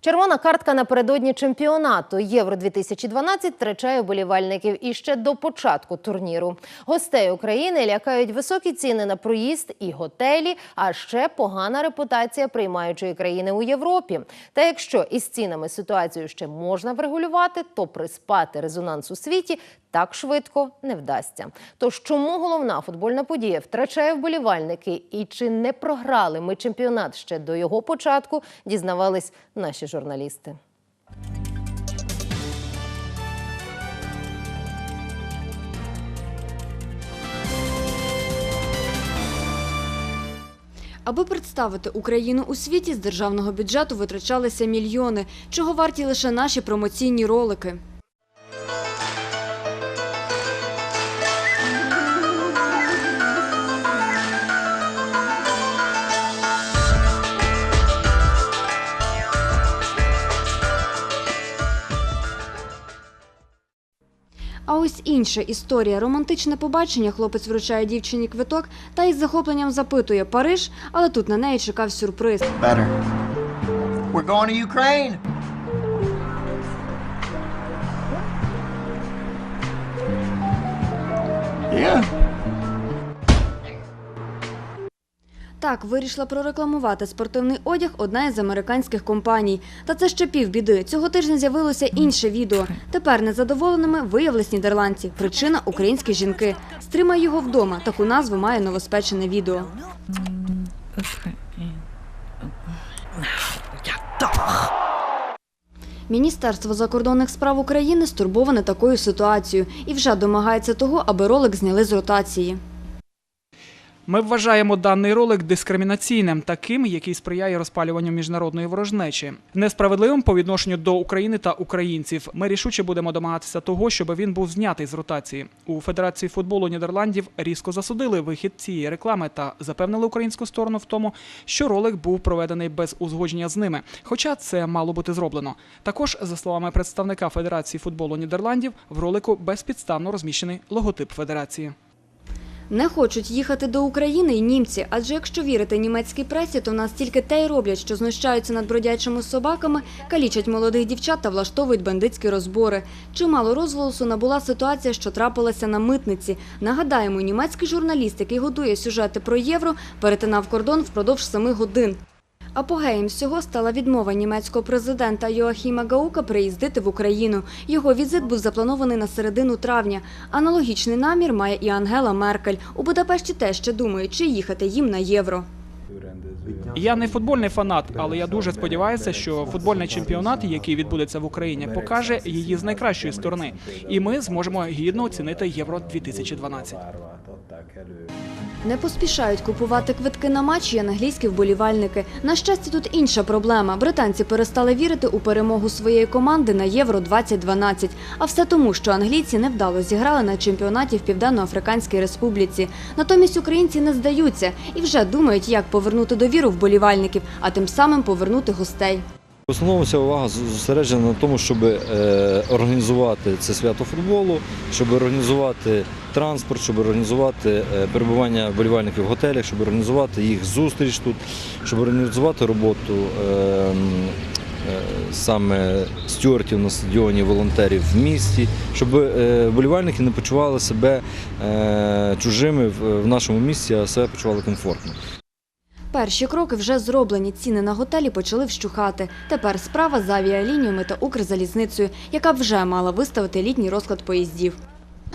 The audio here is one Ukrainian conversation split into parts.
Червона картка напередодні чемпіонату Євро 2012 втрачає вболівальників і ще до початку турніру. Гостей України лякають високі ціни на проїзд і готелі, а ще погана репутація приймаючої країни у Європі. Та якщо із цінами ситуацію ще можна врегулювати, то приспати резонанс у світі так швидко не вдасться. Тож чому головна футбольна подія втрачає вболівальники і чи не програли ми чемпіонат ще до його початку, дізнавались наші журналісти. Аби представити Україну у світі, з державного бюджету витрачалися мільйони, чого варті лише наші промоційні ролики. Ось інша історія. Романтичне побачення хлопець вручає дівчині квиток та із захопленням запитує Париж, але тут на неї чекав сюрприз. We're going to Ukraine. Yeah. Так, вирішила прорекламувати спортивний одяг одна із американських компаній. Та це ще півбіди. Цього тижня з'явилося інше відео. Тепер незадоволеними виявились нідерландці. Причина українські жінки. Стримай його вдома. Таку назву має новоспечене відео. Міністерство закордонних справ України стурбоване такою ситуацією і вже домагається того, аби ролик зняли з ротації. Ми вважаємо даний ролик дискримінаційним, таким, який сприяє розпалюванню міжнародної ворожнечі, несправедливим по відношенню до України та українців. Ми рішуче будемо домагатися того, щоб він був знятий з ротації. У Федерації футболу Нідерландів різко засудили вихід цієї реклами та запевнили українську сторону в тому, що ролик був проведений без узгодження з ними. Хоча це мало бути зроблено. Також, за словами представника Федерації футболу Нідерландів, в ролику безпідставно розміщений логотип федерації. Не хочуть їхати до України й німці, адже якщо вірити німецькій пресі, то нас тільки те й роблять, що знущаються над бродячими собаками, калічать молодих дівчат та влаштовують бандитські розбори. Чимало розголосу набула ситуація, що трапилася на митниці. Нагадаємо, німецький журналіст, який готує сюжети про євро, перетинав кордон впродовж семи годин. Апогеєм всього стала відмова німецького президента Йоахіма Гаука приїздити в Україну. Його візит був запланований на середину травня. Аналогічний намір має і Ангела Меркель. У Будапешті теж ще думають, чи їхати їм на євро. Я не футбольний фанат, але я дуже сподіваюся, що футбольний чемпіонат, який відбудеться в Україні, покаже її з найкращої сторони, і ми зможемо гідно оцінити євро 2012 Не поспішають купувати квитки на матч і англійські вболівальники. На щастя, тут інша проблема. Британці перестали вірити у перемогу своєї команди на Євро 2012. А все тому, що англійці невдало зіграли на чемпіонаті в Південно-Африканській Республіці. Натомість українці не здаються і вже думають, як повернути довіру вболівальників, а тим самим повернути гостей. В основному вся увага зосереджена на тому, щоб е, організувати це свято футболу, щоб організувати транспорт, щоб організувати е, перебування вболівальників в готелях, щоб організувати їх зустріч тут, щоб організувати роботу е, м, е, саме стюартів на стадіоні, волонтерів в місті, щоб вболівальники не почували себе чужими в нашому місті, а себе почували комфортно. Перші кроки вже зроблені. Ціни на готелі почали вщухати. Тепер справа за авіалініями та Укрзалізницею, яка вже мала виставити літній розклад поїздів.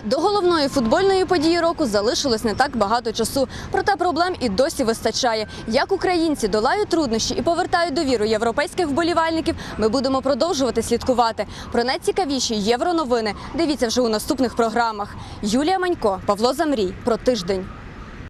До головної футбольної події року залишилось не так багато часу. Проте проблем і досі вистачає. Як українці долають труднощі і повертають довіру європейських вболівальників, ми будемо продовжувати слідкувати. Про найцікавіші євроновини дивіться вже у наступних програмах. Юлія Манько, Павло Замрій. Про тиждень.